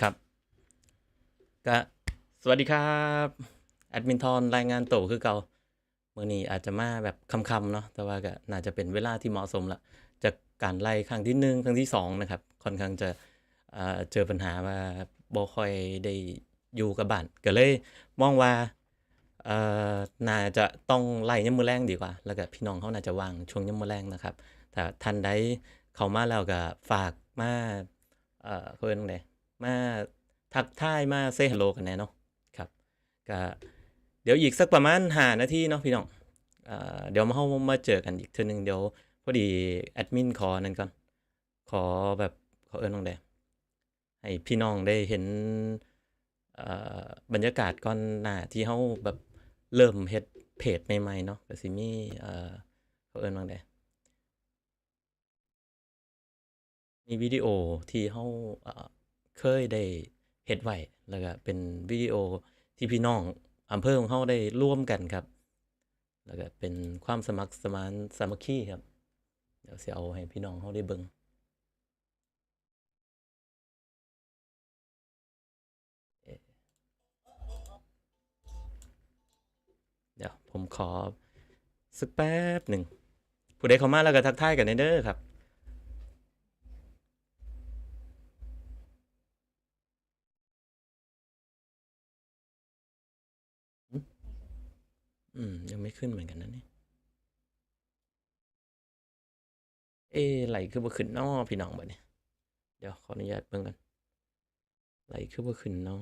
ครับก็สวัสดีครับแอดมินทอนรายงานโตวคือเก่ามื่อนี้อาจจะมาแบบคำๆเนาะแต่ว่าก็น่าจะเป็นเวลาที่เหมาะสมละจากการไล่ครั้งที่หนึ่งครั้งที่สองนะครับ ค่อนข้างจะเอ่อเจอปัญหาว่าบ่ค่อยได้อยู่กับบ้านก็เลยมองว่าเอ่อน่าจะต้องไล่ยมมื้อแลงดีกว่า แล้วก็พี่น้องเขาน่าจะวางช่วงยมมื้อแลงนะครับ ถ้าท่านใดเข้ามาแล้วก็ฝากมา เอ่อเพิ่นไดมาทักทายมาเซ y hello กันแน่เนาะครับก็เดี๋ยวอีกสักประมาณ5นาทีเนาะพี่น้องเอ่อเดี๋ยวมาเฮามาเจอกันอีกเทื่อหนึงเดี๋ยวพอดีแอดมินขอนั่นก่อน ขอแบบขอเอิ้นว่าไดให้พี่น้องได้เห็นเอ่อบรรยากาศก่อนหน้าที่เฮาแบบเริ่มเฮ็ดเพจใหม่ๆเนาะก็สิมีเอ่อเขาเอิ้นว่าได มีวิดีโอที่เฮาเคยได้เฮ็ดไว้แล้วก็เป็นวิดีโอที่พี่น้องอำเภอของเฮาได้ร่วมกันครับ แล้วก็เป็นความสมัครสมานสามัคคีครับ เดี๋ยวสิเอาให้พี่น้องเฮาได้เบิ่งเอ๊ะเดี๋ยวผมขอสักแป๊บหนึ่งผู้ใดเข้ามาแล้วก็ทักทายกันได้เด้อครับ อืม ยังไม่ขึ้นเหมือนกันนะนี่เอ๊ะไหลคือบ่ขึ้นนอพี่น้องบัดนี้เดี๋ยวขออนุญาตเบิ่งก่อนไหลคือบ่ขึ้นนอ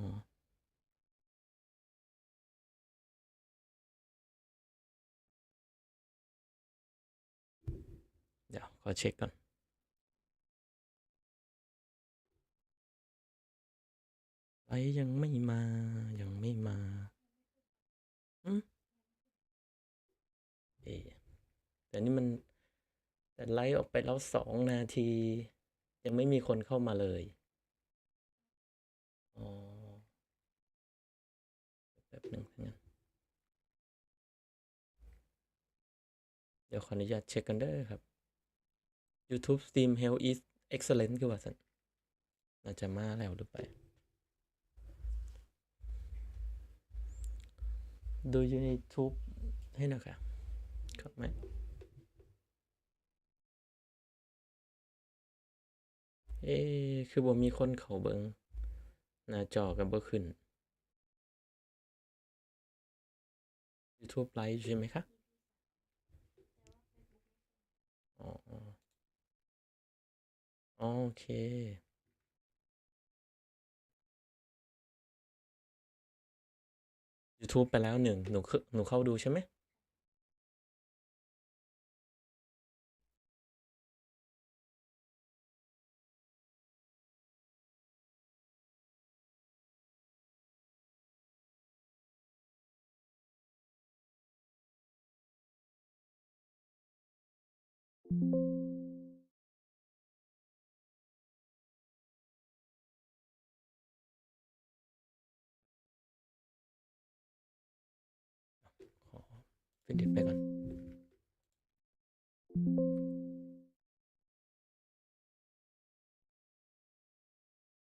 เดี๋ยวขอเช็คก่อนไหลยังไม่มา ยังไม่มาอืมเอ๊ะ แต่นี่มันแต่ไลฟ์ออกไปแล้วสองนาที ยังไม่มีคนเข้ามาเลยอ๋อแป๊บหนึ่งถ้างั้นเดี๋ยวขออนุญาตเช็คกันเด้อครับ YouTube Steam Health is excellent คือว่าสันน่าจะมาแล้วหรือไป ดู YouTube ให้น่อยค่ะครับไหม เอ๊คือบ่มีคนเขาเบิ่งหน้าจอก็บ่ขึ้น YouTube ไลฟ์ใช่ไหมคะอ๋อโอเค YouTube ไปแล้วหนึ่งหนูคือหนูเข้าดูใช่ไหม Find den Bäckern.